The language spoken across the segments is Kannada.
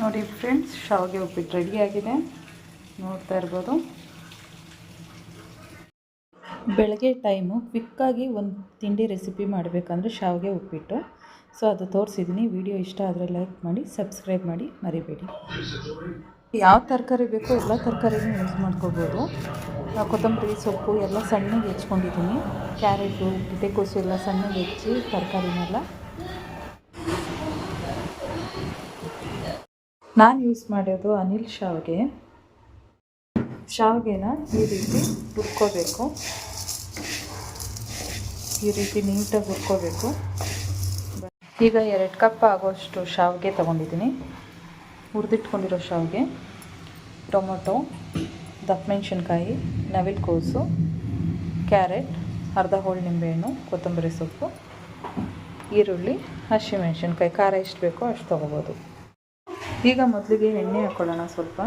ನೋಡಿ ಫ್ರೆಂಡ್ಸ್, ಶಾವಿಗೆ ಉಪ್ಪಿಟ್ಟು ರೆಡಿಯಾಗಿದೆ ನೋಡ್ತಾ ಇರ್ಬೋದು. ಬೆಳಗ್ಗೆ ಟೈಮು ಕ್ವಿಕ್ಕಾಗಿ ಒಂದು ತಿಂಡಿ ರೆಸಿಪಿ ಮಾಡಬೇಕಂದ್ರೆ ಶಾವಿಗೆ ಉಪ್ಪಿಟ್ಟು. ಸೊ ಅದು ತೋರಿಸಿದ್ದೀನಿ ವಿಡಿಯೋ ಇಷ್ಟ ಆದರೆ ಲೈಕ್ ಮಾಡಿ ಸಬ್ಸ್ಕ್ರೈಬ್ ಮಾಡಿ, ಮರಿಬೇಡಿ. ಯಾವ ತರಕಾರಿ ಬೇಕೋ ಎಲ್ಲ ತರಕಾರಿನೂ ಯೂಸ್ ಮಾಡ್ಕೋಬೋದು. ಕೊತ್ತಂಬರಿ, ಸೊಪ್ಪು ಎಲ್ಲ ಸಣ್ಣಗೆ ಹೆಚ್ಕೊಂಡಿದ್ದೀನಿ ಕ್ಯಾರೆಟು ಗಿಡ್ಡೆಕೋಸು ಎಲ್ಲ ಸಣ್ಣಗೆ ಹೆಚ್ಚಿ ತರಕಾರಿನೆಲ್ಲ ನಾನು ಯೂಸ್ ಮಾಡೋದು ಅನಿಲ್ ಶಾವಿಗೆ. ಶಾವಿಗೆನ ಈ ರೀತಿ ಹುರ್ಕೋಬೇಕು. ಈ ರೀತಿ ನೀಟಾಗಿ ಹುರ್ಕೋಬೇಕು. ಈಗ ಎರಡು ಕಪ್ ಆಗೋಷ್ಟು ಶಾವಿಗೆ ತೊಗೊಂಡಿದ್ದೀನಿ. ಹುರಿದಿಟ್ಕೊಂಡಿರೋ ಶಾವಿಗೆ, ಟೊಮೊಟೊ ದಪ್ಪ ಮೆಣಸಿನ್ಕಾಯಿ ನವಿಲುಕೋಸು, ಕ್ಯಾರೆಟ್, ಅರ್ಧ ಹೋಳು ನಿಂಬೆಹಣ್ಣು, ಕೊತ್ತಂಬರಿ ಸೊಪ್ಪು, ಈರುಳ್ಳಿ, ಹಸಿಮೆಣ್ಸಿನ್ಕಾಯಿ, ಖಾರ ಎಷ್ಟು ಬೇಕೋ ಅಷ್ಟು ತೊಗೋಬೋದು. ಈಗ ಮೊದಲಿಗೆ ಎಣ್ಣೆ ಹಾಕ್ಕೊಳ್ಳೋಣ ಸ್ವಲ್ಪ.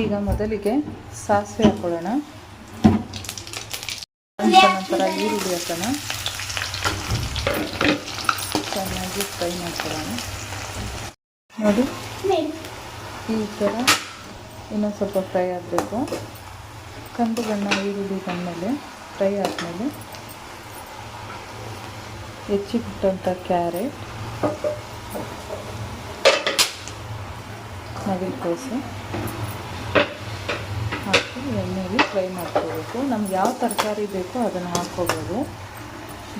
ಈಗ ಮೊದಲಿಗೆ ಸಾಸಿವೆ ಹಾಕ್ಕೊಳ್ಳೋಣ ನಂತರ ಈರುಳ್ಳಿ ಹಾಕೋಣ. ಚೆನ್ನಾಗಿ ಫ್ರೈ ಮಾಡ್ಕೊಳ್ಳೋಣ. ನೋಡಿ, ಈ ಥರ ಇನ್ನೊಂದು ಸ್ವಲ್ಪ ಫ್ರೈ ಆಗಬೇಕು. ಕಂದು ಬಣ್ಣ ಈರುಳ್ಳಿ ಬಂದಮೇಲೆ ಫ್ರೈ ಆದಮೇಲೆ ಹೆಚ್ಚಿಬಿಟ್ಟಂಥ ಕ್ಯಾರೆಟ್. ನವಿಲುಕೋಸು ಹಾಕಿ ಎಣ್ಣೆಯಲ್ಲಿ ಫ್ರೈ ಮಾಡ್ಕೋಬೇಕು. ನಮ್ಗೆ ಯಾವ ತರಕಾರಿ ಬೇಕೋ ಅದನ್ನು ಹಾಕ್ಕೋಬೋದು.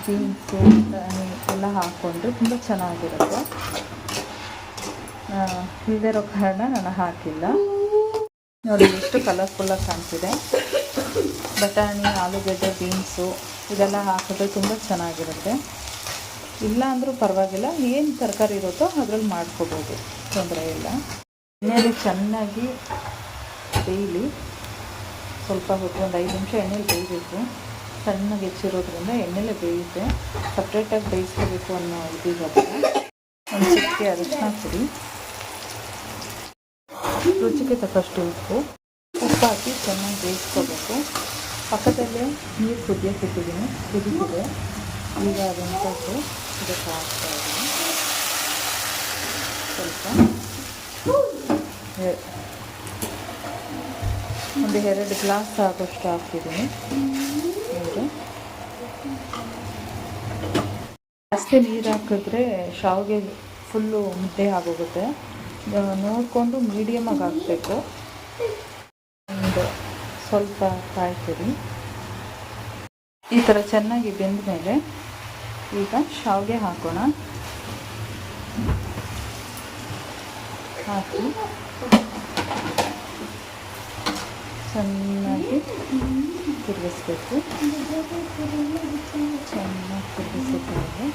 ಬೀನ್ಸು ಎಲ್ಲ ಹಾಕ್ಕೊಂಡ್ರೆ ತುಂಬ ಚೆನ್ನಾಗಿರುತ್ತೆ. ಇಲ್ಲದಿರೋ ಕಾರಣ ನಾನು ಹಾಕಿಲ್ಲ. ನೋಡಿ, ಎಷ್ಟು ಕಲರ್ಫುಲ್ಲಾಗಿ ಕಾಣ್ತಿದೆ. ಬಟಾಣಿ, ಆಲೂಗಡ್ಡೆ, ಬೀನ್ಸು, ಇದೆಲ್ಲ ಹಾಕಿದ್ರೆ ತುಂಬ ಚೆನ್ನಾಗಿರುತ್ತೆ. ಇಲ್ಲ ಅಂದರೂ ಪರವಾಗಿಲ್ಲ, ಏನು ತರಕಾರಿ ಇರುತ್ತೋ ಅದ್ರಲ್ಲಿ ಮಾಡ್ಕೋಬೋದು. ತೊಂದರೆ ಇಲ್ಲ. ಎಣ್ಣೆಯಲ್ಲಿ ಚೆನ್ನಾಗಿ ಬೇಯಲಿ. ಸ್ವಲ್ಪ ಹೊತ್ತು ಒಂದು ಐದು ನಿಮಿಷ ಎಣ್ಣೆಲಿ ಬೇಯಬೇಕು. ಸಣ್ಣಗೆ ಹೆಚ್ಚಿರೋದ್ರಿಂದ ಎಣ್ಣೆಲೇ ಬೇಯುತ್ತೆ. ಸಪ್ರೇಟಾಗಿ ಬೇಯಿಸ್ಕೋಬೇಕು ಅನ್ನೋ ಇದಿರೋದು ಒಂದು ಚಿಟಿಕೆ ಅರಿಶಿನ ಪುಡಿ. ರುಚಿಗೆ ತಕ್ಕಷ್ಟು ಉಪ್ಪು. ಉಪ್ಪು ಹಾಕಿ ಚೆನ್ನಾಗಿ ಬೇಯಿಸ್ಕೋಬೇಕು. ಪಕ್ಕದಲ್ಲೇ ನೀರು ಕುದಿಯೋಕೆ ಇಟ್ಟಿದ್ದೀನಿ. ಕುದೀತಿದೆ. ಈಗ ಅದನ್ನು ಕೊಟ್ಟು ಇದಕ್ಕೆ ಹಾಕ್ತಾ ಇದ್ದೀನಿ. ಸ್ವಲ್ಪ. ಒಂದು ಎರಡು ಗ್ಲಾಸ್ ಆಗೋಷ್ಟು ಹಾಕಿದ್ದೀನಿ. ಜಾಸ್ತಿ ನೀರು ಹಾಕಿದ್ರೆ ಶಾವಿಗೆ ಫುಲ್ಲು ಮುದ್ದೆ ಆಗೋಗುತ್ತೆ. ನೋಡಿಕೊಂಡು ಮೀಡಿಯಮಾಗಿ ಹಾಕಬೇಕು. ಒಂದು ಸ್ವಲ್ಪ ಕಾಯ್ತೀರಿ. ಈ ಥರ ಚೆನ್ನಾಗಿ ಬೆಂದ ಮೇಲೆ ಈಗ ಶಾವಿಗೆ ಹಾಕೋಣ. ಹಾಕಿ ಚೆನ್ನಾಗಿ ತಿರುಗಿಸ್ಬೇಕು ಚೆನ್ನಾಗಿ ತಿರುಗಿಸಿದ್ದಾರೆ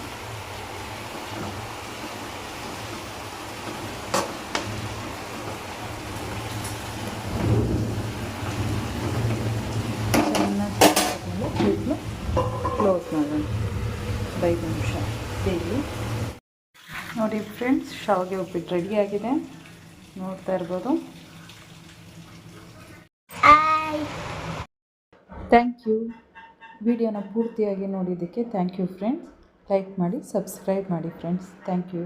ಚೆನ್ನಾಗಿ ತಿರುಗಿದ್ಮೇಲೆ ಇದ್ಲು ಕ್ಲೋಸ್ ಮಾಡೋಣ ಒಂದು ಐದು ನಿಮಿಷ ಬೇಯಲಿ ನೋಡಿ ಫ್ರೆಂಡ್ಸ್ ಶಾವಿಗೆ ಉಪ್ಪಿಟ್ಟು ರೆಡಿಯಾಗಿದೆ ನೋಡ್ತಾ ಇರ್ಬೋದು. ಥ್ಯಾಂಕ್ ಯು ವಿಡಿಯೋನ ಪೂರ್ತಿಯಾಗಿ ನೋಡಿದ್ದಕ್ಕೆ ಥ್ಯಾಂಕ್ ಯು ಫ್ರೆಂಡ್ಸ್ ಲೈಕ್ ಮಾಡಿ ಸಬ್ಸ್ಕ್ರೈಬ್ ಮಾಡಿ ಫ್ರೆಂಡ್ಸ್ ಥ್ಯಾಂಕ್ ಯು